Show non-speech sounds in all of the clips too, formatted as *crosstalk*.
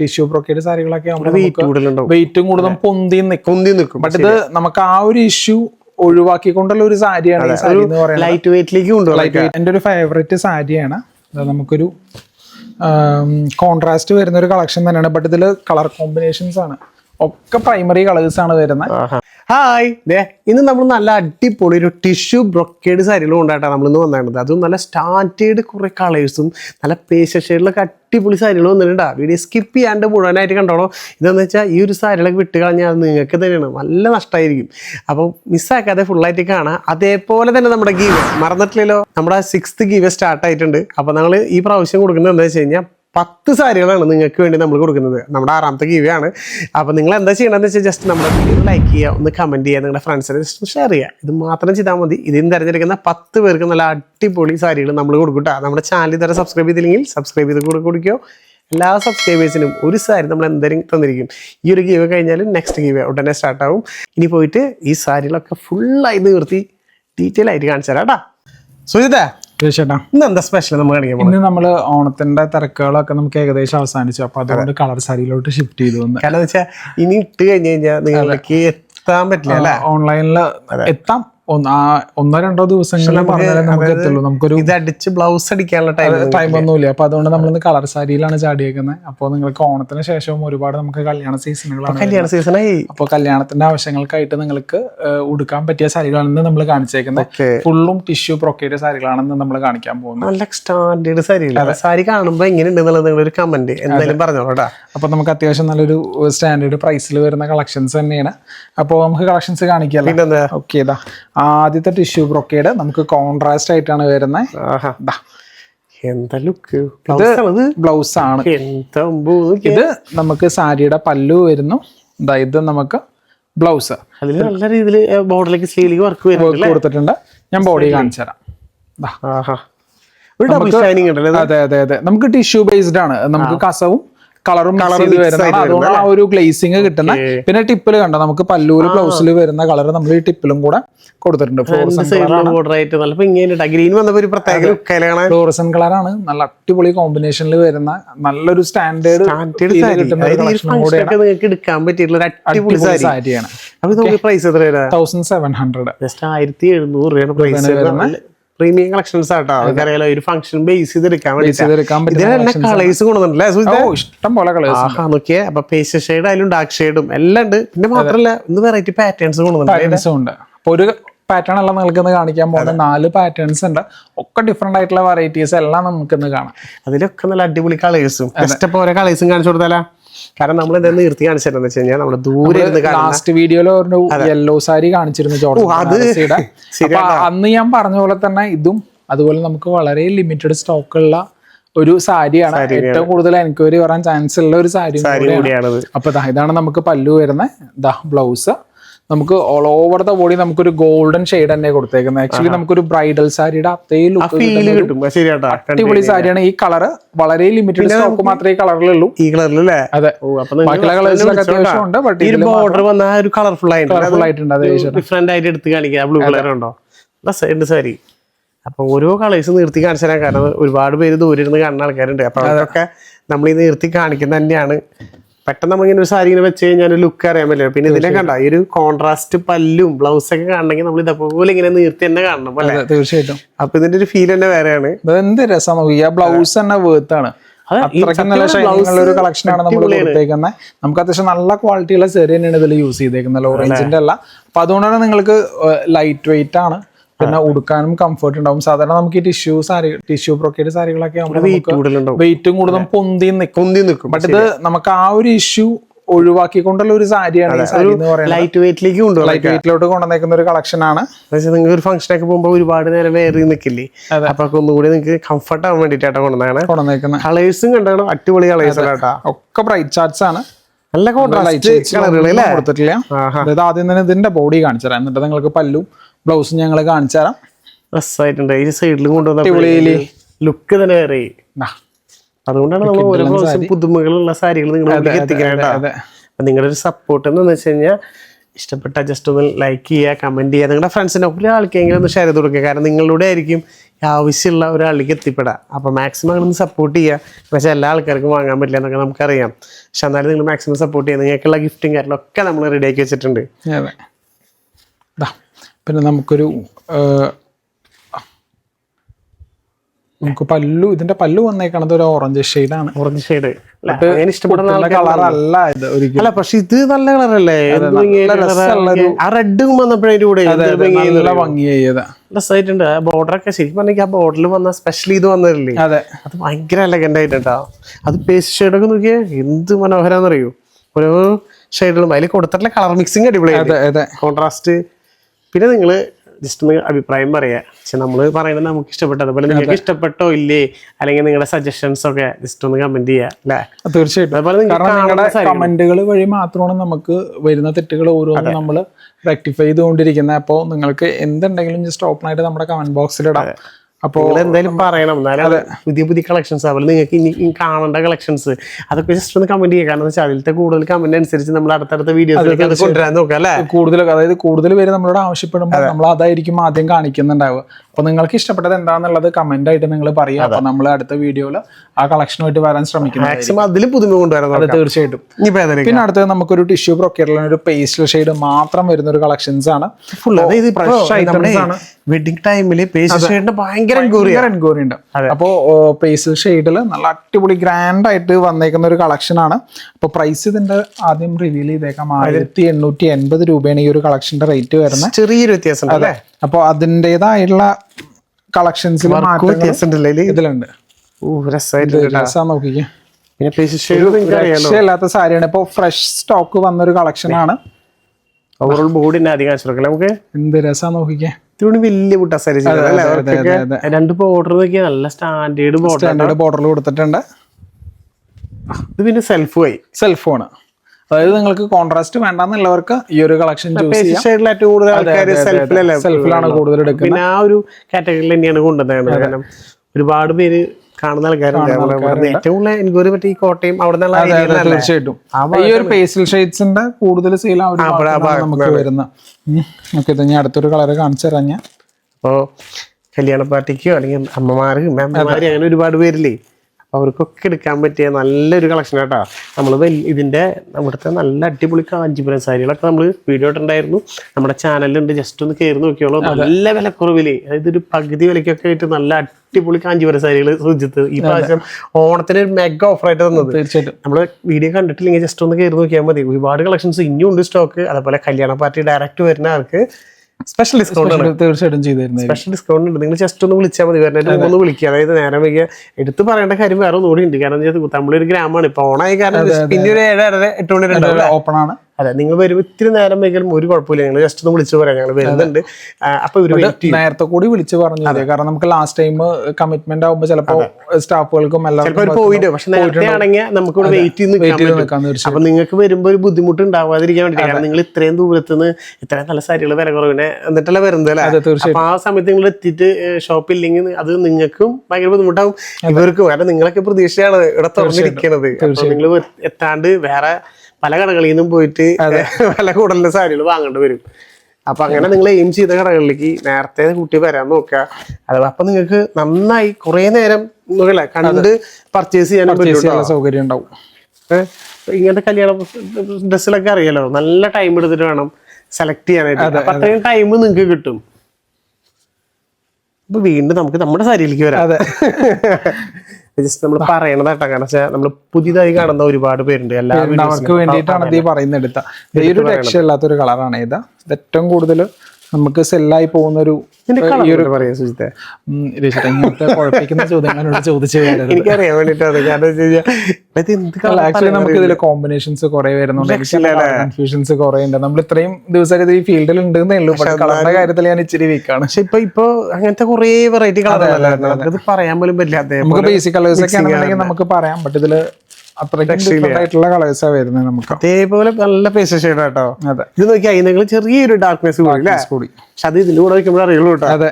Tissue brocade സാരികളൊക്കെ ആകുമ്പോൾ weight കൂടുതൽ പൊന്തി നിൽക്കും ബട്ട് ഇത് നമുക്ക് ആ ഒരു ഇഷ്യൂ ഒഴിവാക്കിക്കൊണ്ടുള്ള ഒരു സാരിയാണ് സാരി എന്ന് പറയുന്നത്. ലൈറ്റ് വെയിറ്റിലേക്ക് എന്റെ എന്റെ ഒരു ഫേവറേറ്റ് സാരിയാണ്. നമുക്കൊരു കോൺട്രാസ്റ്റ് വരുന്ന ഒരു കളക്ഷൻ തന്നെയാണ്. ബട്ട് ഇതിൽ കളർ കോമ്പിനേഷൻസ് ആണ്. ഒക്കെ പ്രൈമറി കളേഴ്സ് ആണ് വരുന്നത്. ഹായ് ദേ ഇന്ന് നമ്മൾ നല്ല അടിപൊളി ഒരു ടിഷ്യു ബ്രൊക്കേഡ് സാരികൾ കൊണ്ടായിട്ടാണ് നമ്മൾ ഇന്ന് വന്നിരുന്നത്. അതും നല്ല സ്റ്റാൻഡേർഡ് കുറെ കളേഴ്സും നല്ല പേശ ഷെയ്ഡിലൊക്കെ അടിപൊളി സാരികൾ വന്നിട്ടുണ്ട്. വീഡിയോ സ്കിപ്പ് ചെയ്യാണ്ട് മുഴുവനായിട്ട് കണ്ടോളൂ. ഇതെന്ന് വെച്ചാൽ ഈ ഒരു സാരികളൊക്കെ വിട്ട് കളഞ്ഞാൽ അത് നിങ്ങൾക്ക് തന്നെയാണ് നല്ല നഷ്ടമായിരിക്കും അപ്പോൾ മിസ്സാക്കാതെ ഫുള്ളായിട്ട് കാണാം. അതേപോലെ തന്നെ നമ്മുടെ ഗീവ് മറന്നിട്ടില്ലല്ലോ. നമ്മുടെ സിക്സ്ത് ഗീവ് സ്റ്റാർട്ട് ആയിട്ടുണ്ട്. അപ്പോൾ നമ്മൾ ഈ പ്രാവശ്യം കൊടുക്കുന്നത് എന്താ വെച്ച് കഴിഞ്ഞാൽ പത്ത് സാരികളാണ് നിങ്ങൾക്ക് വേണ്ടി നമ്മൾ കൊടുക്കുന്നത്. നമ്മുടെ ആറാമത്തെ കീവിയാണ്. അപ്പോൾ നിങ്ങൾ എന്താ ചെയ്യണമെന്ന് വെച്ചാൽ ജസ്റ്റ് നമ്മുടെ വീഡിയോ ലൈക്ക് ചെയ്യുക ഒന്ന് കമന്റ് ചെയ്യുക നിങ്ങളുടെ ഫ്രണ്ട്സിനെ ജസ്റ്റ് ഷെയർ ചെയ്യുക. ഇത് മാത്രം ചെയ്താൽ മതി. ഇതിന് തിരഞ്ഞെടുക്കുന്ന പത്ത് പേർക്ക് നല്ല അടിപൊളി സാരികൾ നമ്മൾ കൊടുക്കട്ടെ കേട്ടോ നമ്മുടെ ചാനൽ ഇതുവരെ സബ്സ്ക്രൈബ് ചെയ്തില്ലെങ്കിൽ സബ്സ്ക്രൈബ് ചെയ്ത് കൂടെ കൊടുക്കുകയോ എല്ലാ സബ്സ്ക്രൈബേഴ്സിനും ഒരു സാരി നമ്മൾ എന്തായാലും തന്നിരിക്കും. ഈ ഒരു ഗീവ് കഴിഞ്ഞാലും നെക്സ്റ്റ് ഗീവ് ഉടനെ സ്റ്റാർട്ട് ആവും. ഇനി പോയിട്ട് ഈ സാരികളൊക്കെ ഫുള്ളായി നിർത്തി ഡീറ്റെയിൽ ആയിട്ട് കാണിച്ചു തരാം കേട്ടാ സുജിതേ ചേട്ടാ ഇന്ന് എന്താ സ്പെഷ്യൽ നമ്മൾ കാണിക്കാൻ പോകുന്നത്? ഇന്ന് നമ്മൾ ഓണത്തിന്റെ തിരക്കുകളൊക്കെ നമുക്ക് ഏകദേശം അവസാനിച്ചു. അപ്പൊ അതുകൊണ്ട് കളർ സാരിയിലോട്ട് ഷിഫ്റ്റ് ചെയ്തു കാരണം വെച്ചാൽ ഇനി ഇട്ട് കഴിഞ്ഞു കഴിഞ്ഞാൽ നിങ്ങൾക്ക് എത്താൻ പറ്റില്ല ഓൺലൈനിൽ എത്താം. ഒന്ന് രണ്ടോ ദിവസങ്ങളിൽ പറഞ്ഞാലേ നമുക്ക് എത്തുള്ളൂ നമുക്കൊരു ഇത് അടിച്ച് ബ്ലൗസ് അടിക്കാനുള്ള ടൈം ടൈം ഒന്നുമില്ല. അപ്പൊ അതുകൊണ്ട് നമ്മളിന്ന് കളർ സാരിയിലാണ് ചാടിയേക്കുന്നത് അപ്പോൾ നിങ്ങൾക്ക് ഓണത്തിന് ശേഷവും ഒരുപാട് നമുക്ക് കല്യാണ സീസണുകളാണ് കല്യാണ സീസണായി അപ്പോൾ കല്യാണത്തിന്റെ ആവശ്യങ്ങൾക്കായിട്ട് നിങ്ങൾക്ക് ഉടുക്കാൻ പറ്റിയ സാരികളാണെന്ന് നമ്മൾ കാണിച്ചേക്കുന്നത് ഫുള്ളും ടിഷ്യൂ പ്രൊക്കേറ്റ് സാരികളാണെന്ന് നമ്മൾ കാണിക്കാൻ പോകുന്നത് നല്ല സ്റ്റാൻഡേർഡ് സാരി സാരി കാണുമ്പോൾ എങ്ങനെയുണ്ട് എന്നുള്ളത് നിങ്ങളൊരു കമന്റ് എന്തായാലും പറഞ്ഞോളൂ അപ്പൊ നമുക്ക് അത്യാവശ്യം നല്ലൊരു സ്റ്റാൻഡേർഡ് പ്രൈസിൽ വരുന്ന കളക്ഷൻസ് തന്നെയാണ്. അപ്പോൾ നമുക്ക് കളക്ഷൻസ് കാണിക്കാം ഓക്കേ ഓക്കെ ഇതാ ആദ്യത്തെ ടിഷ്യൂ ബ്രൊക്കേഡ് നമുക്ക് കോൺട്രാസ്റ്റ് ആയിട്ടാണ് വരുന്നത്. എന്താ ലുക്ക് ബ്ലൗസ് ആണ് ഇത്? നമുക്ക് സാരിയുടെ പല്ലു വരുന്നു. ഇത് നമുക്ക് ബ്ലൗസ് നല്ല രീതിയിൽ ബോർഡിലേക്ക് വർക്ക് കൊടുത്തിട്ടുണ്ട്. ഞാൻ ബോഡി കാണിച്ചു തരാം. അതെ അതെ അതെ. നമുക്ക് ടിഷ്യൂ ബേസ്ഡ് ആണ്. നമുക്ക് കസവും കളറും അതുകൊണ്ടാണ് ആ ഒരു ഗ്ലേസിങ് കിട്ടുന്ന. പിന്നെ ടിപ്പിൽ കണ്ടോ? നമുക്ക് പല്ലൂര് ബ്ലൗസിൽ വരുന്ന കളർ നമ്മൾ ഈ ടിപ്പിലും കൂടെ കൊടുത്തിട്ടുണ്ട്. ഫ്ലോറസൻ കളറാണ് നല്ല അടിപൊളി കോമ്പിനേഷനിൽ വരുന്ന നല്ലൊരു സ്റ്റാൻഡേർഡ് എടുക്കാൻ പറ്റിയിട്ടുള്ള അടിപൊളി സാരിയാണ്. തൗസൻഡ് സെവൻ ഹൺഡ്രഡ് ജസ്റ്റ് ആയിരത്തി എഴുന്നൂറ് രൂപയാണ് പ്രൈസ് പ്രീമിയം കളക്ഷൻസ് ആട്ടോ. നമുക്കറിയാലോ ഒരു ഫംഗ്ഷൻ ബേസ് ചെയ്തെടുക്കാൻ വേണ്ടി ഇതിനെ കളേഴ്സ് കൊണ്ടുവന്നിട്ടില്ലേ ഇഷ്ടം പോലെ കളേഴ്സ് നോക്കിയേ. അപ്പൊ പേസ്റ്റ് ഷെയ്ഡ് ആയാലും ഡാർക്ക് ഷെയ്ഡും എല്ലാം ഉണ്ട്. പിന്നെ മാത്രല്ല ഇന്ന് വെറൈറ്റി പാറ്റേൺസ് കൊണ്ടുവന്നിട്ടുണ്ട് ഒരു പാറ്റേൺ എല്ലാം നിങ്ങൾക്ക് ഇന്ന് കാണിക്കാൻ പോകുന്ന നാല് പാറ്റേൺസ് ഉണ്ട്. ഒക്കെ ഡിഫറെന്റ് ആയിട്ടുള്ള വെറൈറ്റീസ് എല്ലാം നമുക്ക് ഇന്ന് കാണാം. അതിലൊക്കെ നല്ല അടിപൊളി കളേഴ്സും ഓരോ കളേഴ്സും കാണിച്ചു കൊടുത്താലാ? കാരണം നമ്മൾ എന്താ നിർത്തി കാണിച്ചിരുന്നു വെച്ച് കഴിഞ്ഞാൽ നമ്മൾ ദൂരെ ഇരുന്ന് ലാസ്റ്റ് വീഡിയോയിൽ ഒരു യെല്ലോ സാരി കാണിച്ചിരുന്നു ജോർജ് അന്ന് ഞാൻ പറഞ്ഞ പോലെ തന്നെ ഇതും അതുപോലെ നമുക്ക് വളരെ ലിമിറ്റഡ് സ്റ്റോക്ക് ഉള്ള ഒരു സാരിയാണ്. ഏറ്റവും കൂടുതൽ എൻക്വയറി വരാൻ ചാൻസ് ഉള്ള ഒരു സാരി കൂടിയാണ്. അപ്പൊ ഇതാണ് നമുക്ക് പല്ലു വരുന്ന ദാ ബ്ലൗസ് നമുക്ക് ഓൾ ഓവർ ദ ബോഡി നമുക്കൊരു ഗോൾഡൻ ഷെയ്ഡ് തന്നെ കൊടുത്തേക്കുന്നത്. ആക്ച്വലി നമുക്കൊരു ബ്രൈഡൽ സാരിയുടെ അതേ ലുക്ക് അടിപൊളി സാരിയാണ് ഈ കളർ വളരെ ലിമിറ്റഡ് സ്റ്റോക്ക് മാത്രമേ ഈ കളറിലുള്ളൂ ഈ കളറിലല്ലേ അതെ. ബാക്കിയുള്ള കളേഴ്സിലൊക്കെ അത്യാവശ്യം ഉണ്ട് ബട്ട് ബോർഡർ വന്ന ഒരു കളർഫുൾ ആയിട്ട് കളർഫുൾ ആയിട്ടുണ്ട് ഡിഫറെന്റ് ആയിട്ട് എടുത്ത് കാണിക്കാം. ബ്ലൂ കളർ ഉണ്ടോ? ഉണ്ട് സാരി അപ്പൊ ഓരോ കളേഴ്സ് നിർത്തി കാണിച്ചാൽ തരാൻ കാരണം ഒരുപാട് പേര് ദൂരെ ഇരുന്ന് കാണുന്ന ആൾക്കാരുണ്ട്. അപ്പൊ അതൊക്കെ നമ്മൾ ഈ നിർത്തി കാണിക്കുന്നത് തന്നെയാണ് പെട്ടെന്ന് നമ്മളിങ്ങനെ ഒരു സാരി ഇങ്ങനെ വെച്ച് കഴിഞ്ഞാൽ ലുക്ക് അറിയാൻ പറ്റില്ല. പിന്നെ ഇതിനെ കണ്ട ഈ ഒരു കോൺട്രാസ്റ്റ് പല്ലും ബ്ലൗസ് ഒക്കെ കാണണമെങ്കിൽ നമ്മൾ ഇതേപോലെ ഇങ്ങനെ നീർത്തി തന്നെ കാണണം അല്ലേ? തീർച്ചയായിട്ടും. അപ്പൊ ഇതിന്റെ ഒരു ഫീൽ തന്നെ വേറെയാണ്. എന്ത് രസം ഈ ബ്ലൗസ് തന്നെ വേർത്താണ് അത്രയ്ക്കും നല്ല ഒരു നമ്മൾ കൊടുത്തേക്കുന്നത് നമുക്ക് അത്യാവശ്യം നല്ല ക്വാളിറ്റിയുള്ള ചെറിയ തന്നെയാണ് ഇതിൽ യൂസ് ചെയ്തേക്കുന്നത് ഓറഞ്ചിന്റെ അല്ല. അപ്പൊ അതുകൊണ്ടാണ് നിങ്ങൾക്ക് ലൈറ്റ് വെയിറ്റ് ആണ്. പിന്നെ ഉടുക്കാനും കംഫർട്ട് ഉണ്ടാവും. സാധാരണ നമുക്ക് ഈ ടിഷ്യൂ സാരി ടിഷ്യൂ ബ്രോക്കേഡ് സാരികളൊക്കെ ആകുമ്പോൾ വെയിറ്റ് കൂടുതൽ പൊന്തി നിൽക്കും ബട്ട് ഇത് നമുക്ക് ആ ഒരു ഇഷ്യൂ ഒഴിവാക്കിക്കൊണ്ടുള്ള ഒരു സാരിയാണ് സാരി എന്ന് പറയുന്നത്. ലൈറ്റ് വെയിറ്റിലേക്ക് കൊണ്ടുപോകാം ലൈറ്റ് വെയിറ്റിലോട്ട് കൊണ്ടുവന്നേക്കുന്ന ഒരു കളക്ഷൻ ആണ്. നിങ്ങൾക്ക് ഒരു ഫംഗ്ഷൻ ഒക്കെ പോകുമ്പോൾ ഒരുപാട് നേരം വേറി നിൽക്കില്ലേ. അപ്പൊ ഒന്നുകൂടി നിങ്ങൾക്ക് കംഫർട്ട് ആവാൻ വേണ്ടിട്ടാണ് കൊണ്ടുവന്നാണ് കൊണ്ടുവന്നേക്കുന്നത് കളേഴ്സും കണ്ടാണ് അടിപൊളി കളേഴ്സ് കേട്ടാ ഒക്കെ ബ്രൈറ്റ് ചാർട്സ് ആണ്. നല്ല കോൺട്രാസ്റ്റ് കളറുകൾ കൊടുത്തിട്ടില്ല. അതായത് ആദ്യം തന്നെ ഇതിന്റെ ബോഡി കാണിച്ചു തരാം എന്നിട്ട് നിങ്ങൾക്ക് പല്ലും ബ്ലൗസും ഞങ്ങൾ കാണിച്ചു തരാം. രസമായിട്ടുണ്ട് ഈ സൈഡിൽ അടിപൊളിയിൽ. കൊണ്ടുവന്ന ലുക്ക് തന്നെ വേറെ. അതുകൊണ്ടാണ് നമ്മൾ ഓരോ പ്രാവശ്യം പുതുമകളുള്ള സാരികൾ എത്തിക്കണം അപ്പൊ നിങ്ങളുടെ ഒരു സപ്പോർട്ട് എന്ന് വെച്ച് കഴിഞ്ഞാൽ ഇഷ്ടപ്പെട്ട ജസ്റ്റ് ഒന്ന് ലൈക്ക് ചെയ്യുക കമന്റ് ചെയ്യുക. നിങ്ങളുടെ ഫ്രണ്ട്സിനെ ഒരാൾക്കെങ്കിലും ഒന്ന് ഷെയർ ചെയ്ത് കൊടുക്കുക. കാരണം നിങ്ങളുടെ ആയിരിക്കും ആവശ്യമുള്ള ഒരാളിലേക്ക് എത്തിപ്പെടാം അപ്പോൾ മാക്സിമം ഒന്ന് സപ്പോർട്ട് ചെയ്യുക. പക്ഷേ എല്ലാ ആൾക്കാർക്കും വാങ്ങാൻ പറ്റില്ല എന്നൊക്കെ നമുക്കറിയാം. പക്ഷെ എന്നാലും നിങ്ങൾ മാക്സിമം സപ്പോർട്ട് ചെയ്യുക. നിങ്ങൾക്കുള്ള ഗിഫ്റ്റും കാര്യങ്ങളൊക്കെ നമ്മൾ റെഡിയാക്കി വെച്ചിട്ടുണ്ട്. പിന്നെ നമുക്കൊരു നമുക്ക് പല്ലു ഇതിന്റെ പല്ലു വന്നേക്കണത് ഒരു ഓറഞ്ച് ഷെയ്ഡാണ് ഓറഞ്ച് ഷെയ്ഡ് അല്ല ഇത് അല്ല പക്ഷെ ഇത് നല്ല കളറല്ലേ? ആ റെഡും വന്നപ്പോഴേ കൂടെ. നല്ല ഭംഗിയായത് രസമായിട്ടുണ്ട്. ആ ബോർഡറൊക്കെ ശരിക്കും പറഞ്ഞെങ്കിൽ ആ ബോർഡറിൽ വന്ന സ്പെഷ്യലി ഇത് വന്നില്ലേ അതെ. അത് ഭയങ്കര എലഗന്റ് ആയിട്ടുണ്ടാ അത് പേസ്റ്റ് ഷെയ്ഡൊക്കെ നോക്കിയേ എന്ത് മനോഹരാന്നറിയോ? ഓരോ ഷെയ്ഡുകളും അതിൽ കൊടുത്തിട്ടുള്ള കളർ മിക്സിങ് അതെ കോൺട്രാസ്റ്റ് പിന്നെ നിങ്ങൾ ജസ്റ്റ് ഒന്ന് അഭിപ്രായം പറയാ. പക്ഷെ നമ്മൾ പറയുന്നത് നമുക്ക് ഇഷ്ടപ്പെട്ടു അതുപോലെ നിങ്ങൾക്ക് ഇഷ്ടപ്പെട്ടോ ഇല്ലേ? അല്ലെങ്കിൽ നിങ്ങളുടെ സജഷൻസ് ഒക്കെ ജസ്റ്റ് ഒന്ന് കമന്റ് ചെയ്യാ അല്ലേ? തീർച്ചയായിട്ടും. അതുപോലെ കമന്റുകൾ വഴി മാത്രമാണ് നമുക്ക് വരുന്ന തെറ്റുകൾ ഓരോന്നും നമ്മൾ റെക്ടിഫൈ ചെയ്തുകൊണ്ടിരിക്കുന്നത്. അപ്പോൾ നിങ്ങൾക്ക് എന്തുണ്ടെങ്കിലും ജസ്റ്റ് ഓപ്പൺ ആയിട്ട് നമ്മുടെ കമന്റ് ബോക്സിൽ ഇടാം. അപ്പോൾ എന്തായാലും പറയണം. എന്നാലും പുതിയ പുതിയ കളക്ഷൻസ് അതുപോലെ നിങ്ങൾക്ക് ഇനി ഇനി കാണേണ്ട കളക്ഷൻസ് അതൊക്കെ ജസ്റ്റ് ഒന്ന് കമന്റ് ചെയ്യുക. കാരണം വെച്ചാൽ അതിലത്തെ കൂടുതൽ കമന്റ് അനുസരിച്ച് നമ്മൾ അടുത്തടുത്ത വീഡിയോസിലേക്ക് അത് കൊണ്ടുവരാൻ നോക്കാം അല്ലേ? കൂടുതൽ അതായത് കൂടുതൽ പേര് നമ്മളോട് ആവശ്യപ്പെടുമ്പോൾ നമ്മൾ അതായിരിക്കും ആദ്യം കാണിക്കുന്നുണ്ടാവുക. അപ്പൊ നിങ്ങൾക്ക് ഇഷ്ടപ്പെട്ടത് എന്താണെന്നുള്ളത് കമന്റ് ആയിട്ട് നിങ്ങൾ പറയുക. അപ്പോൾ നമ്മൾ അടുത്ത വീഡിയോയിൽ ആ കളക്ഷനുമായിട്ട് വരാൻ ശ്രമിക്കുന്നത് മാക്സിമം അതിൽ പുതുമ കൊണ്ടുവരാൻ അത് നോക്കാം. തീർച്ചയായിട്ടും. പിന്നെ അടുത്തത് നമുക്കൊരു ടിഷ്യൂ പ്രൊക്കറിലാണ് ഒരു പേസ്റ്റൽ ഷെയ്ഡ് മാത്രം വരുന്ന ഒരു കളക്ഷൻസ് ആണ് ഫുൾ അതായത് ഫ്രഷ് ഐറ്റംസ് ആണ്. വെഡിങ് ടൈമിൽ പേസ്റ്റൽ ഷെയ്ഡിന്റെ ഭയങ്കര എൻക്വയറി എൻക്വയറി ഉണ്ട്. അപ്പോ പേസ്റ്റൽ ഷെയ്ഡിൽ നല്ല അടിപൊളി ഗ്രാൻഡ് ആയിട്ട് വന്നേക്കുന്ന ഒരു കളക്ഷൻ ആണ്. അപ്പൊ പ്രൈസ് ഇതിന്റെ ആദ്യം റിവീൽ ചെയ്തേക്കാം. ആയിരത്തി എണ്ണൂറ്റി എൺപത് രൂപയാണ് ഈ ഒരു കളക്ഷന്റെ റേറ്റ് വരുന്നത്. ചെറിയൊരു വ്യത്യാസം ഉണ്ട് അല്ലേ അപ്പൊ അതിന്റെതായിട്ടുള്ള കളക്ഷൻസിൽ ഇതിലുണ്ട്. രക്ഷയില്ലാത്ത സാരിയാണ്. ഇപ്പൊ ഫ്രഷ് സ്റ്റോക്ക് വന്നൊരു കളക്ഷൻ ആണ്. ഓവറോൾ ബോഡിന്റെ അധികം നമുക്ക്? എന്ത് രസാ നോക്കിക്കേ. വലിയ ബുട്ട സാരി രണ്ട് ബോർഡർ നോക്കിയാൽ നല്ല സ്റ്റാൻഡേർഡ് സ്റ്റാൻഡേർഡ് ബോർഡറിൽ കൊടുത്തിട്ടുണ്ട്. ഇത് പിന്നെ സെൽഫ് സെൽഫോണ് അതായത് നിങ്ങൾക്ക് കോൺട്രാസ്റ്റ് വേണ്ടെന്നുള്ളവർക്ക് ഈ ഒരു കളക്ഷൻ ചൂസ് ചെയ്യാം. ഏറ്റവും കൂടുതൽ ആൾക്കാർ സെൽഫിലാണ് കൂടുതൽ എടുക്കുന്നത്. പിന്നെ ആ ഒരു കാറ്റഗറിയിൽ തന്നെയാണ് കൊണ്ടുവന്നത് കാരണം ഒരുപാട് പേര് കാണുന്ന ആൾക്കാരുണ്ട്. ഏറ്റവും കൂടുതൽ എൻക്വയറി പറ്റി ഈ കോട്ടയം അവിടെ? തീർച്ചയായിട്ടും. ഈ ഒരു പേസ്റ്റൽ ഷെയ്ഡ്സിന്റെ കൂടുതൽ സെയിൽ ഒരു നമുക്ക് വരുന്ന ഓക്കെ ഞാൻ അടുത്തൊരു കളർ കാണിച്ചു തരാം ഞാൻ. അപ്പോ കല്യാണ പാർട്ടിക്കോ അല്ലെങ്കിൽ അമ്മമാര് അമ്മമാര് അങ്ങനെ ഒരുപാട് പേരില്ലേ? അവർക്കൊക്കെ എടുക്കാൻ പറ്റിയ നല്ലൊരു കളക്ഷൻ കേട്ടോ നമ്മൾ ഇതിന്റെ ഇവിടുത്തെ നല്ല അടിപൊളി കാഞ്ചിപുരം സാരികളൊക്കെ നമ്മൾ വീഡിയോ ഇട്ടുണ്ടായിരുന്നു നമ്മുടെ ചാനലിലുണ്ട് ജസ്റ്റ് ഒന്ന് കയറി നോക്കിയോളൂ. നല്ല വിലക്കുറവിൽ അതായത് ഒരു പകുതി വിലക്കൊക്കെ ആയിട്ട് നല്ല അടിപൊളി കാഞ്ചിപുരം സാരികൾ സുജിത്ത് ഈ പ്രാവശ്യം ഓണത്തിന് ഒരു മെഗ ഓഫർ ആയിട്ട് തന്നത്. തീർച്ചയായിട്ടും. നമ്മൾ വീഡിയോ കണ്ടിട്ടില്ലെങ്കിൽ ജസ്റ്റ് ഒന്ന് കയറി നോക്കിയാൽ മതി. ഒരുപാട് കളക്ഷൻസ് ഇനിയും ഉണ്ട് സ്റ്റോക്ക് അതുപോലെ കല്യാണ പാർട്ടി ഡയറക്റ്റ് വരുന്ന ആൾക്ക് സ്പെഷ്യൽ ഡിസ്കൗണ്ട് തീർച്ചയായിട്ടും ചെയ്തിരുന്നത് സ്പെഷ്യൽ ഡിസ്കൗണ്ട് ഉണ്ട് നിങ്ങൾ ജസ്റ്റ് ഒന്ന് വിളിച്ചാൽ മതി. വരണേ ഒന്ന് വിളിക്കുക. അതായത് നേരം വൈകിയ എടുത്ത് പറയേണ്ട കാര്യം വേറെ ഒന്നുകൂടി ഉണ്ട്. കാരണം തമിഴൊരു ഗ്രാമമാണ്. ഇപ്പൊ ഓണായി കാരണം പിന്നെ ഒരു ഏഴ് ഏഴര എട്ട് മണി ഓപ്പൺ ആണ്. അതെ നിങ്ങൾ വരുമ്പോൾ ഇത്തിരി നേരം വൈകിയാലും ഒരു കുഴപ്പമില്ല. ഞങ്ങൾ ജസ്റ്റ് ഒന്ന് വിളിച്ചു പറയാം. ഞങ്ങൾ വരുന്നുണ്ട്. അപ്പൊ ഇവർ നേരത്തെ കൂടി വിളിച്ചു പറഞ്ഞു കാരണം നമുക്ക് ലാസ്റ്റ് ടൈം കമ്മിറ്റ്മെന്റ് ആകുമ്പോൾ ചിലപ്പോ സ്റ്റാഫുകൾക്കും ചിലപ്പോൾ എല്ലാവർക്കും അവർ പോയിട്ട് പക്ഷെ നേരത്തെ ആണെങ്കിൽ നമുക്ക് ഇവിടെ വെയിറ്റ് ചെയ്ത് നിൽക്കാൻ അപ്പൊ നിങ്ങൾക്ക് വരുമ്പോൾ ഒരു ബുദ്ധിമുട്ട് ഉണ്ടാവാതിരിക്കാൻ വേണ്ടി കാരണം നിങ്ങൾ ഇത്രയും ദൂരത്ത് നിന്ന് ഇത്രയും നല്ല സാരികൾ വില കുറവിനെ എന്നിട്ടല്ല വരുന്നത് അപ്പൊ ആ സമയത്ത് നിങ്ങൾ എത്തിയിട്ട് ഷോപ്പ് ഇല്ലെങ്കിൽ അത് നിങ്ങൾക്കും ഭയങ്കര ബുദ്ധിമുട്ടാവും. ഇവർക്കും. കാരണം നിങ്ങളൊക്കെ പ്രതീക്ഷയാണ് ഇവിടെ തുറന്നിരിക്കണത്. നിങ്ങൾ എത്താണ്ട് വേറെ പല കടകളിൽ നിന്നും പോയിട്ട് പല കൂടുതലുള്ള സാരികൾ വാങ്ങേണ്ടി വരും. അപ്പൊ അങ്ങനെ നിങ്ങൾ എയിം ചെയ്ത കടകളിലേക്ക് നേരത്തെ കൂട്ടി വരാൻ നോക്കുക. അഥവാ അപ്പൊ നിങ്ങൾക്ക് നന്നായി കുറെ നേരം നോക്കില്ല കണ്ട് പർച്ചേസ് ചെയ്യാൻ സൗകര്യം ഉണ്ടാവും. ഇങ്ങനത്തെ കല്യാണ ഡ്രസ്സിലൊക്കെ അറിയാലോ നല്ല ടൈം എടുത്തിട്ട് വേണം സെലക്ട് ചെയ്യാനായിട്ട്. അപ്പൊ അത്രയും ടൈം നിങ്ങൾക്ക് കിട്ടും. അപ്പൊ വീണ്ടും നമുക്ക് നമ്മുടെ സാരിയിലേക്ക് വരാം. *laughs* ജസ്റ്റ് നമ്മൾ പറയണതാട്ടോ കാരണം വെച്ചാൽ നമ്മൾ പുതിയതായി കാണുന്ന ഒരുപാട് പേരുണ്ട്. എല്ലാവർക്കും വേണ്ടിയിട്ടാണ് ഇത് ഈ പറയുന്ന എടുത്ത. ഈ ഒരു കളറാണ് ഏതാ ഇത് ഏറ്റവും കൂടുതൽ നമുക്ക് സെല്ലായി പോകുന്ന ഒരു സുജിത്തെ? ഇങ്ങനത്തെ കുഴപ്പിക്കുന്ന ചോദ്യങ്ങളോട് ചോദിച്ചു എനിക്കറിയാൻ വേണ്ടിട്ടാണ് ആക്ച്വലി നമുക്ക് ഇതിൽ കോമ്പിനേഷൻസ് കുറെ വരുന്നുണ്ട്. കൺഫ്യൂഷൻസ് കുറെ ഉണ്ട്. നമ്മൾ ഇത്രയും ദിവസമായിട്ട് ഈ ഫീൽഡിൽ ഉണ്ടെന്നേ ഉള്ളൂ പക്ഷെ കളറിന്റെ കാര്യത്തിൽ ഞാൻ ഇച്ചിരി വീക്കാണ് പക്ഷെ ഇപ്പൊ ഇപ്പൊ അങ്ങനത്തെ കുറെ വെറൈറ്റി കളർ പറയാൻ പോലും പറ്റില്ല. നമുക്ക് ബേസിക് കളേഴ്സ് ഒക്കെ ആണെന്നുണ്ടെങ്കിൽ നമുക്ക് പറയാം ബട്ട് ഇതിൽ അത്രയ്ക്കും ഡിഫറെന്റ് ആയിട്ടുള്ള കളേഴ്സാ വരുന്നത് നമുക്ക്. അതേപോലെ നല്ല പേസ് ഷെയ്ഡ് കേട്ടോ. അതെ. ഇത് നോക്കിയാൽ നിങ്ങൾ ചെറിയൊരു ഡാർക്ക്നെസ് കൂടി പക്ഷെ അത് ഇതിന്റെ കൂടെ വയ്ക്കുമ്പോൾ അറിയുള്ളൂ കേട്ടോ. അതെ.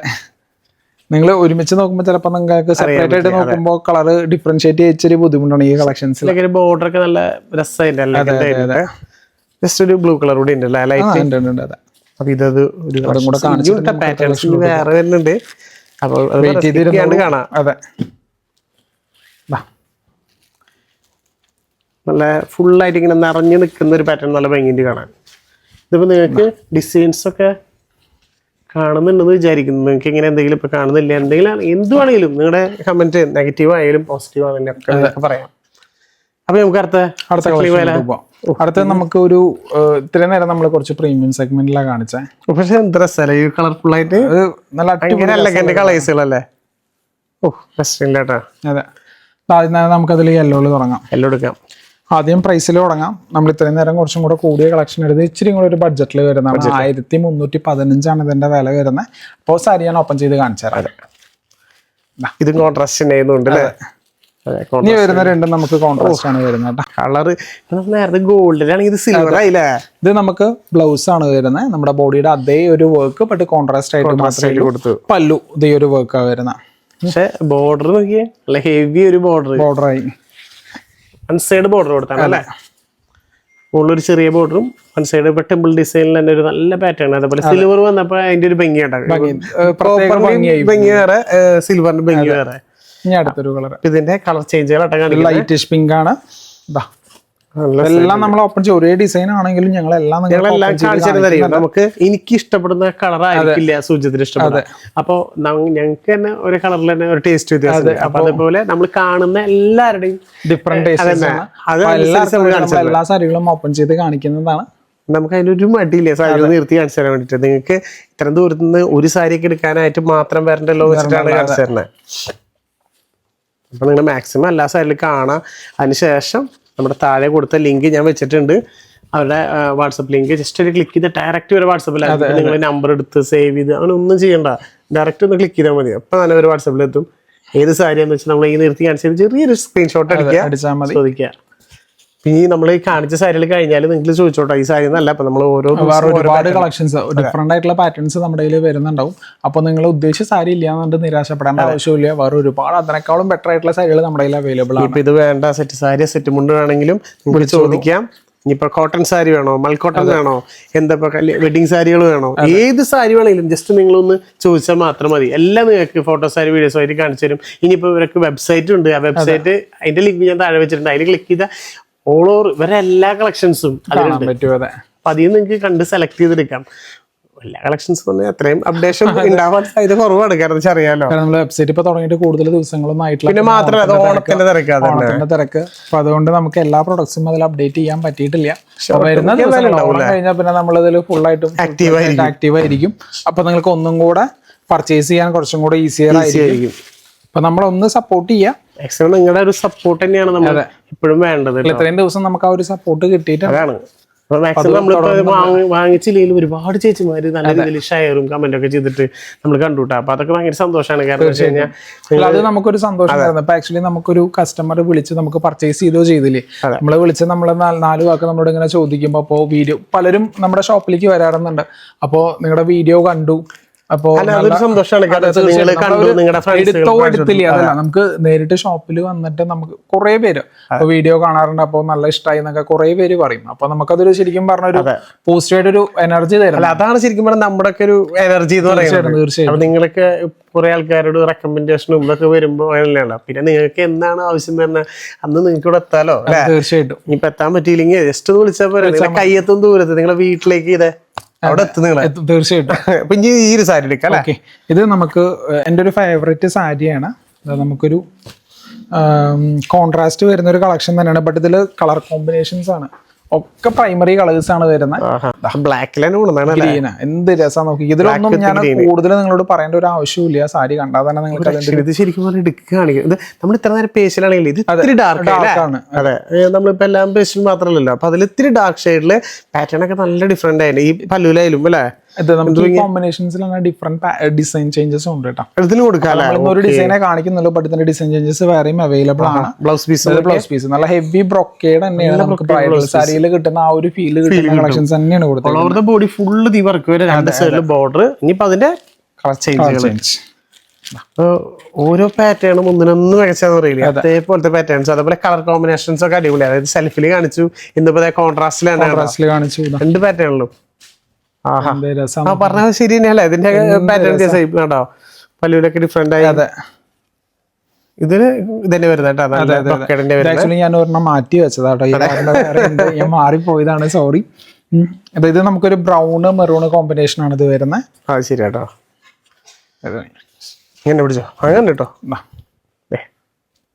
നിങ്ങൾ ഒരുമിച്ച് നോക്കുമ്പോൾ ചിലപ്പോൾ നിങ്ങൾക്ക് സെപ്പറേറ്റ് ആയിട്ട് നോക്കുമ്പോൾ കളർ ഡിഫറൻഷിയേറ്റ് ചെയ്യിച്ചൊരു ബുദ്ധിമുട്ടാണ് ഈ കളക്ഷൻസിൽ ബോർഡർ ഒക്കെ നല്ല രസമില്ല ജസ്റ്റ് ഒരു ബ്ലൂ കളർ കൂടി ഉണ്ടല്ലേ? ലൈറ്റ് ഉണ്ട് അതെ. അപ്പൊ ഇതത് ഒരു പാറ്റേൺസ് വേറെ വരുന്നുണ്ട്. അപ്പൊ അത് വെയിറ്റ് skip കാണാം. അതെ. നല്ല ഫുള്ളായിട്ട് ഇങ്ങനെ നിറഞ്ഞു നിൽക്കുന്ന ഒരു പാറ്റേൺ നല്ല ഭംഗിയുണ്ട് കാണാൻ. ഇതിപ്പോൾ നിങ്ങൾക്ക് ഡിസൈൻസ് ഒക്കെ കാണുന്നുണ്ടെന്ന് വിചാരിക്കുന്നു. നിങ്ങൾക്ക് ഇങ്ങനെ എന്തെങ്കിലും ഇപ്പൊ കാണുന്നില്ല എന്തെങ്കിലും എന്തുവാണെങ്കിലും നിങ്ങളുടെ കമന്റ് നെഗറ്റീവ് ആയാലും പോസിറ്റീവ് ആണെങ്കിലും ഒക്കെ പറയാം. അപ്പൊ നമുക്ക് അടുത്ത അടുത്ത. അടുത്ത നമുക്ക് ഒരു ഇത്ര നേരം നമ്മൾ കുറച്ച് പ്രീമിയം സെഗ്മെന്റിലാണ് കാണിച്ചേ. പക്ഷെ എന്താ രസമല്ലേ ഈ കളർഫുൾ ആയിട്ട് നല്ല അടിപൊളി കളേഴ്സുകളല്ലേ ഓ പ്രശ്നമില്ല കേട്ടോ. അതെ. ആദ്യം നമുക്കതിൽ യെല്ലോ തുടങ്ങാം. യെല്ലോ എടുക്കാം. ആദ്യം പ്രൈസിൽ തുടങ്ങാം. നമ്മൾ ഇത്രയും നേരം കുറച്ചും കൂടെ കൂടിയ കളക്ഷൻ എടുത്ത് ഇച്ചിരി കൂടെ ഒരു ബഡ്ജറ്റിൽ വരുന്നതാണ് ആയിരത്തി മുന്നൂറ്റി പതിനഞ്ചാണ് ഇതിന്റെ വില വരുന്നത്. അപ്പോൾ സാരി ഞാൻ ഓപ്പൺ ചെയ്ത് കാണിച്ചു തരാം. ഇതും കോൺട്രാസ്റ്റ് ചെയ്യുന്നുണ്ട് അല്ലേ ഇനി വരുന്ന രണ്ടും നമുക്ക് കോൺട്രാസ്റ്റ് ആണ് വരുന്നത് കളർ നേരത്തെ ഗോൾഡിലാണെങ്കിൽ ഇത് സിൽവർ ആയില്ലേ ഇത് നമുക്ക് ബ്ലൗസ് ആണ് വരുന്നത്. നമ്മുടെ ബോഡിയുടെ അതേ ഒരു വർക്ക് ബട്ട് കോൺട്രാസ്റ്റ് ആയിട്ട് മാത്രമേ. കൊടുത്തു. പല്ലു ഇതേ ഒരു വർക്കാണ് വരുന്നത്. പക്ഷെ ബോർഡർ നോക്കിയേ ഹെവി ഒരു ബോർഡർ ബോർഡറായി വൺ സൈഡ് ബോർഡർ കൊടുത്താണ് അല്ലേ? മുകളിലൊരു ചെറിയ ബോർഡറും വൺ സൈഡ് ഇപ്പൊ ടെമ്പിൾ ഡിസൈനിൽ തന്നെ ഒരു നല്ല പാറ്റേൺ അതേപോലെ സിൽവർ വന്നപ്പോ അതിന്റെ ഒരു ഭംഗി ഭംഗി. വേറെ. സിൽവറിന്റെ ഭംഗി വേറെ. ഇനി അടുത്തൊരു കളർ ഇതിന്റെ കളർ ചേഞ്ചുകൾ ലൈറ്റിഷ് പിങ്ക് ആണ്. ഇതാ എല്ലാം നമ്മൾ ഓപ്പൺ ചെയ്യും ഒരേ ഡിസൈൻ ആണെങ്കിലും ഞങ്ങൾ എല്ലാം ഞങ്ങളെല്ലാം കാണിച്ചു തരും. നമുക്ക് എനിക്ക് ഇഷ്ടപ്പെടുന്ന കളർ ആയിരിക്കില്ല സൂചിത്തിന് ഇഷ്ടപ്പെടുന്നത് അപ്പൊ ഞങ്ങൾക്ക് തന്നെ ഒരു കളറിൽ തന്നെ ഒരു ടേസ്റ്റ് വ്യത്യാസം അപ്പൊ അതേപോലെ നമ്മൾ കാണുന്ന എല്ലാവരുടെയും ഡിഫറെന്റ് ടേസ്റ്റ് എല്ലാ സാരികളും ഓപ്പൺ ചെയ്ത് കാണിക്കുന്നതാണ്. നമുക്ക് അതിനൊരു മടിയില്ല. സാരി നിർത്തി കാണിച്ചു തരാൻ വേണ്ടിട്ട്. നിങ്ങൾക്ക് ഇത്രയും ദൂരത്തു നിന്ന് ഒരു സാരിയൊക്കെ എടുക്കാനായിട്ട് മാത്രം വരണ്ടല്ലോ വെച്ചിട്ടാണ് കാണിച്ചു തരുന്നത്. അപ്പൊ നിങ്ങൾ മാക്സിമം എല്ലാ സാരിയിലും കാണാം. അതിനുശേഷം നമ്മുടെ താഴെ കൊടുത്ത ലിങ്ക് ഞാൻ വെച്ചിട്ടുണ്ട്. അവരുടെ വാട്സപ്പ് ലിങ്ക് ജസ്റ്റ് ഒരു ക്ലിക്ക് ചെയ്ത് ഡയറക്റ്റ് ഒരു വാട്സപ്പിൽ നിങ്ങൾ നമ്പർ എടുത്ത് സേവ് ചെയ്ത് അങ്ങനെ ഒന്നും ചെയ്യണ്ട. ഡയറക്റ്റ് ഒന്ന് ക്ലിക്ക് ചെയ്താൽ മതി. അപ്പൊ തന്നെ ഒരു വാട്സപ്പിൽ എത്തും. ഏത് സാരിയാന്ന് വെച്ചാൽ നമ്മൾ ഈ നിർത്തി കാണിച്ചത് ചെറിയൊരു സ്ക്രീൻഷോട്ട് അടിക്കുക. ചോദിക്കുക. ഈ നമ്മൾ ഈ കാണിച്ച സാരികൾ കഴിഞ്ഞാൽ നിങ്ങൾ ചോദിച്ചോട്ടോ ഈ സാരി എന്നല്ല അപ്പൊ നമ്മൾ ഓരോ ഒരുപാട് കളക്ഷൻസ് ഡിഫറെന്റ് ആയിട്ടുള്ള പാറ്റേൺസ് നമ്മുടെ കയ്യിൽ വരുന്നുണ്ടാവും. അപ്പോൾ നിങ്ങൾ ഉദ്ദേശിച്ച സാരി ഇല്ല എന്നുണ്ട് നിരാശപ്പെടേണ്ട ആവശ്യമില്ല. വേറെ ഒരുപാട് അതിനേക്കാളും ബെറ്റർ ആയിട്ടുള്ള സാരികൾ നമ്മുടെ കയ്യിൽ അവൈലബിൾ ആണ്. ഇപ്പൊ ഇത് വേണ്ട സെറ്റ് സാരി സെറ്റ് മുണ്ട് വേണമെങ്കിലും നിങ്ങൾക്ക് ചോദിക്കാം. ഇനിയിപ്പോ കോട്ടൺ സാരി വേണോ? മൽക്കോട്ടൺ വേണോ? എന്താ വെഡിങ് സാരികൾ വേണോ? ഏത് സാരി വേണമെങ്കിലും ജസ്റ്റ് നിങ്ങൾ ഒന്ന് ചോദിച്ചാൽ മാത്രം മതി. എല്ലാം നിങ്ങൾക്ക് ഫോട്ടോ സാരി വീഡിയോസ് ആയിട്ട് കാണിച്ചു തരും. ഇനിയിപ്പോ ഇവർക്ക് വെബ്സൈറ്റ് ഉണ്ട്. ആ വെബ്സൈറ്റ് അതിന്റെ ലിങ്ക് ഞാൻ താഴെ വെച്ചിട്ടുണ്ട്. അതിൽ ക്ലിക്ക് ചെയ്താൽ ഓൾ ഓവർ ഇവരെ എല്ലാ കളക്ഷൻസും അപ്പൊ അതിൽ നിങ്ങൾക്ക് കണ്ട് സെലക്ട് ചെയ്തെടുക്കാം. എല്ലാ കളക്ഷൻസ് പറഞ്ഞാൽ അത്രയും അപ്ഡേഷൻ ഉണ്ടാവാൻ സാധ്യത കുറവാണ് കാരണം വെച്ചാൽ അറിയാലോ നമ്മൾ വെബ്സൈറ്റ് ഇപ്പൊ തുടങ്ങിയിട്ട് കൂടുതൽ ദിവസങ്ങളൊന്നും ആയിട്ടില്ല പിന്നെ മാത്രമല്ല ഓണത്തിന്റെ തിരക്ക്. ഓണത്തിന്റെ തിരക്ക്. അപ്പൊ അതുകൊണ്ട് നമുക്ക് എല്ലാ പ്രൊഡക്ട്സും അതിൽ അപ്ഡേറ്റ് ചെയ്യാൻ പറ്റിയിട്ടില്ല. വരുന്ന കഴിഞ്ഞാൽ പിന്നെ നമ്മൾ ഇതിൽ ഫുൾ ആയിട്ടും ആക്റ്റീവ് ആയിരിക്കും. അപ്പൊ നിങ്ങൾക്ക് ഒന്നും കൂടെ പർച്ചേസ് ചെയ്യാൻ കുറച്ചും കൂടെ ഈസിയർ ആയിരിക്കും. ആയിരിക്കും. അപ്പൊ നമ്മളൊന്ന് സപ്പോർട്ട് ചെയ്യാം. മാക്സിമം നിങ്ങളുടെ ഒരു സപ്പോർട്ട് തന്നെയാണ് നമ്മൾ ഇപ്പോഴും വേണ്ടത്. ഇത്രയും ദിവസം നമുക്ക് ആ ഒരു സപ്പോർട്ട് കിട്ടിയിട്ട് അതാണ്. മാക്സിമം നമ്മളിപ്പോ വാങ്ങിച്ചില്ലെങ്കിൽ ഒരുപാട് ചേച്ചിമാര് നല്ല രീതിയിൽ ഷെയറും കമന്റ് ഒക്കെ ചെയ്തിട്ട് നമ്മൾ കണ്ടുട്ടാ അപ്പൊ അതൊക്കെ ഭയങ്കര സന്തോഷമാണ് കാരണം വെച്ച് കഴിഞ്ഞാൽ അല്ല, അത് നമുക്കൊരു സന്തോഷം അപ്പൊ ആക്ച്വലി നമുക്കൊരു കസ്റ്റമർ വിളിച്ച് നമുക്ക് പർച്ചേസ് ചെയ്തോ ചെയ്തില്ലേ? നമ്മളെ വിളിച്ച് നമ്മളെ നാല് വാക്ക് നമ്മളോട് ഇങ്ങനെ ചോദിക്കുമ്പോൾ അപ്പോൾ വീഡിയോ പലരും നമ്മുടെ ഷോപ്പിലേക്ക് വരാറുണ്ട്. അപ്പോൾ നിങ്ങളുടെ വീഡിയോ കണ്ടു. അപ്പോൾ എടുത്തോ ഫ്രണ്ട്സ് എടുത്തില്ല. അതല്ല നമുക്ക് നേരിട്ട് ഷോപ്പിൽ വന്നിട്ട് നമുക്ക് കുറെ പേര് അപ്പൊ വീഡിയോ കാണാറുണ്ട്. അപ്പോൾ നല്ല ഇഷ്ടമായി എന്നൊക്കെ കുറെ പേര് പറയും. അപ്പൊ നമുക്കതൊരു ശരിക്കും പറഞ്ഞ ഒരു പോസിറ്റീവ് ഒരു എനർജി തരും അതാണ് ശരിക്കും പറഞ്ഞാൽ നമ്മുടെ ഒക്കെ ഒരു എനർജി എന്ന് പറയുന്നത്. തീർച്ചയായും അപ്പൊ നിങ്ങളൊക്കെ കുറെ ആൾക്കാരോട് റെക്കമെൻഡേഷനും ഇതൊക്കെ വരുമ്പോ അങ്ങനെയല്ല. പിന്നെ നിങ്ങൾക്ക് എന്താണ് ആവശ്യം തന്നെ അന്ന് നിങ്ങൾക്ക് ഇവിടെ എത്താലോ തീർച്ചയായിട്ടും. ഇപ്പൊ എത്താൻ പറ്റിയില്ലെങ്കിൽ ജസ്റ്റ് ഒന്ന് വിളിച്ചാൽ പോരാ. കയ്യെത്തും ദൂരത്ത്. നിങ്ങളെ വീട്ടിലേക്ക് ഇതേ. അവിടെ തീർച്ചയായിട്ടും. *laughs* അപ്പൊ ഇനി ഈ ഒരു സാരി എടുക്കാം ഓക്കെ. ഇത് നമുക്ക് എന്റെ ഒരു ഫേവറേറ്റ് സാരിയാണ്. നമുക്കൊരു കോൺട്രാസ്റ്റ് വരുന്ന ഒരു കളക്ഷൻ തന്നെയാണ്. ബട്ട് ഇതിൽ കളർ കോമ്പിനേഷൻസ് ആണ്. ഒക്കെ പ്രൈമറി കളേഴ്സ് ആണ് വരുന്നത്. ബ്ലാക്ക് തന്നെ കൊണ്ടുവന്നാണ് ഗ്രീന എന്ത് രസം നോക്കി. ഇതിലൊന്നും ഞാൻ കൂടുതൽ നിങ്ങളോട് പറയേണ്ട ഒരു ആവശ്യമില്ല സാരി കണ്ടാൽ തന്നെ നിങ്ങൾക്ക് ഇത് ശരിക്കും പറഞ്ഞാൽ എടുക്കുകയാണ് ഇത് നമ്മൾ ഇത്ര നേരം പേശിലാണെങ്കിൽ ഇത് ഇത്തിരി ഡാർക്ക് ആണ്. അതെ. നമ്മളിപ്പോ എല്ലാം പേശിൽ മാത്രമല്ലല്ലോ. അപ്പൊ അതിൽ ഇത്തിരി ഡാർക്ക് ഷെയ്ഡിൽ പാറ്റേൺ ഒക്കെ നല്ല ഡിഫറെന്റ് ആയിരുന്നു ഈ പല്ലുലായാലും അല്ലേ? ഈ കോമ്പിനേഷൻസിൽ ഡിഫറെന്റ് ഡിസൈൻ ചേഞ്ചസ് ഉണ്ട് കേട്ടോ. കൊടുക്കാം ഒരു ഡിസൈനെ കാണിക്കുന്നുള്ളൂ ബട്ട് ഇതിന്റെ ഡിസൈൻ ചേഞ്ചസ് വേറെയും അവൈലബിൾ ആണ്. ബ്ലൗസ് പീസ് ബ്ലൗസ് പീസ് നല്ല ഹെവി ബ്രൊക്കേഡ് തന്നെയാണ് നമുക്ക് ബ്രൈഡൽ സാരിയിൽ കിട്ടുന്ന ആ ഒരു ഫീൽ കിട്ടുന്ന കളക്ഷൻസ് തന്നെയാണ് കൊടുത്തത് ബോഡി ഫുള്ള് ദീ വർക്ക് വരെ. രണ്ട് സൈഡിൽ ബോർഡർ ഇനിയിപ്പോ അതിന്റെ കളർ ചേഞ്ച് ഓരോ പാറ്റേണും ഒന്നിനൊന്നും മികച്ചതെന്ന് അറിയില്ല അതേപോലത്തെ പാറ്റേൺസ് അതേപോലെ കളർ കോമ്പിനേഷൻസ് ഒക്കെ അടിപൊളി അതായത് സെൽഫിൽ കാണിച്ചു. ഇന്നിപ്പോ കോൺട്രാസ്റ്റിലാണ് കാണിച്ചു. രണ്ട് പാറ്റേണിലും പറഞ്ഞത് ശരി തന്നെയല്ലേ? ഇതിന്റെ പാറ്റേൺ കേട്ടോ പല്ലുവിലൊക്കെ ഡിഫറെന്റ് ആയി. അതെ. ഇതിന് ഇതന്നെ വരുന്നത് ആക്ച്വലി ഞാൻ ഒരെണ്ണം മാറ്റി വെച്ചതാട്ടോ. ഞാൻ മാറിപ്പോയതാണ്. സോറി ഇത് നമുക്കൊരു ബ്രൗണ് മെറൂണ് കോമ്പിനേഷൻ ആണ് ഇത് വരുന്നത്. ആ ശരി കേട്ടോ. ഇങ്ങനെ പിടിച്ചോ? അങ്ങനെ കേട്ടോ.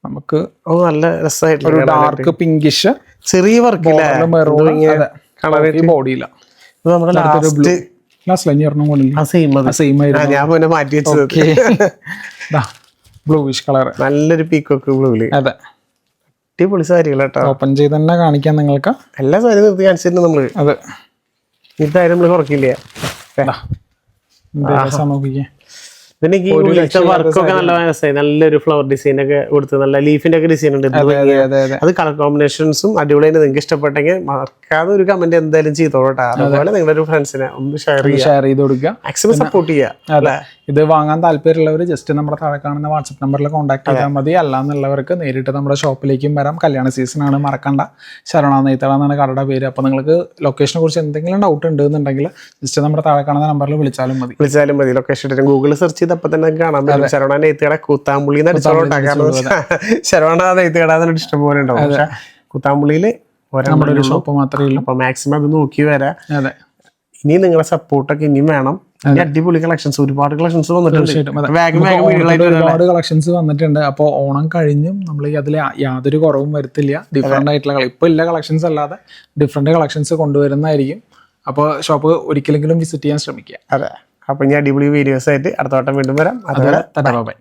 നമുക്ക് നല്ല രസമായിട്ടുള്ള ഡാർക്ക് പിങ്കിഷ് ചെറിയ വർക്ക് മെറൂൺ ബോഡിയില്ല ഇത് നമ്മുടെ ലാസ്റ്റ് കൊണ്ടില്ല സെയിം ഞാൻ പിന്നെ മാറ്റി വെച്ചത്. ബ്ലൂവിഷ് കളർ നല്ലൊരു പീക്കോക്ക് ബ്ലൂവിൽ അതെ. അടിപൊളി സാരികൾ കേട്ടോ ഓപ്പൺ ചെയ്ത് തന്നെ കാണിക്കാം നിങ്ങൾക്ക്. എല്ലാ സാരി നിർത്തി കാണിച്ചിട്ടുണ്ട് നമ്മൾ. അതെ. ഇതായാലും നമ്മൾ കുറക്കില്ല സമർപ്പിക്കാം വർക്കൊക്കെ നല്ല രസമായി നല്ലൊരു ഫ്ലവർ ഡിസൈൻ ഒക്കെ കൊടുത്ത് നല്ല ലീഫിന്റെ ഒക്കെ ഡിസൈൻ ഉണ്ട്. അതെ കളർ കോമ്പിനേഷൻസും അടിപൊളിയായിട്ട് നിങ്ങൾക്ക് ഇഷ്ടപ്പെട്ടെങ്കിൽ മറക്കാതെ ഒരു കമന്റ് എന്തായാലും ചെയ്തോട്ടെ അതുപോലെ നിങ്ങളുടെ ഒരു ഫ്രണ്ട്സിനെ ഒന്ന് ഷെയർ ഷെയർ ചെയ്ത് കൊടുക്കുക. മാക്സിമം സപ്പോർട്ട് ചെയ്യുക ഇത് വാങ്ങാൻ താല്പര്യമുള്ളവർ ജസ്റ്റ് നമ്മുടെ താഴെ കാണുന്ന വാട്സപ്പ് നമ്പറിൽ കോൺടാക്ട് ചെയ്താൽ മതി. അല്ലാന്നുള്ളവർക്ക് നേരിട്ട് നമ്മുടെ ഷോപ്പിലേക്കും വരാം. കല്യാണ സീസൺ ആണ് മറക്കണ്ട. ശരണ നെയ്ത്തള എന്നാണ് കടയുടെ പേര്. അപ്പോൾ നിങ്ങൾക്ക് ലൊക്കേഷനെ കുറിച്ച് എന്തെങ്കിലും ഡൗട്ട് ഉണ്ടെന്നുണ്ടെങ്കിൽ ജസ്റ്റ് നമ്മുടെ താഴെ കാണുന്ന നമ്പറിൽ വിളിച്ചാലും മതി. വിളിച്ചാലും മതി. ലൊക്കേഷൻ ഗൂഗിൾ സെർച്ച് ചെയ്തപ്പോൾ തന്നെ കാണാം കാണാൻ പറ്റും. ശരവണ നെയ്ത്തുകട കൂത്താമ്പുള്ളി ശരവണ നെയ്ത്തുകട എന്നിട്ട് ഇഷ്ടംപോലെ ഉണ്ടാവും. പക്ഷെ കൂത്താമ്പുള്ളിയിൽ നമ്മുടെ ഒരു ഷോപ്പ് മാത്രമേ ഉള്ളൂ. അപ്പോൾ മാക്സിമം അത് നോക്കി വരാം. അതെ. ഇനി നിങ്ങളുടെ സപ്പോർട്ടൊക്കെ ഇനിയും വേണം. അടിപൊളി കളക്ഷൻസ് ഒരുപാട് കളക്ഷൻസ് ഒരുപാട് കളക്ഷൻസ് വന്നിട്ടുണ്ട്. അപ്പോൾ ഓണം കഴിഞ്ഞും നമ്മൾ അതിൽ യാതൊരു കുറവും വരുത്തില്ല. ഡിഫറെന്റ് ആയിട്ടുള്ള ഇപ്പൊ ഇപ്പോൾ ഇല്ല കളക്ഷൻസ് അല്ലാതെ ഡിഫറെന്റ് കളക്ഷൻസ് കൊണ്ടുവരുന്നതായിരിക്കും. അപ്പോൾ ഷോപ്പ് ഒരിക്കലെങ്കിലും വിസിറ്റ് ചെയ്യാൻ ശ്രമിക്കുക. അതെ. അപ്പൊ ഞാൻ അടിപൊളി വീഡിയോസ് ആയിട്ട് അടുത്ത വട്ടം വീണ്ടും വരാം. അതുപോലെ ബൈ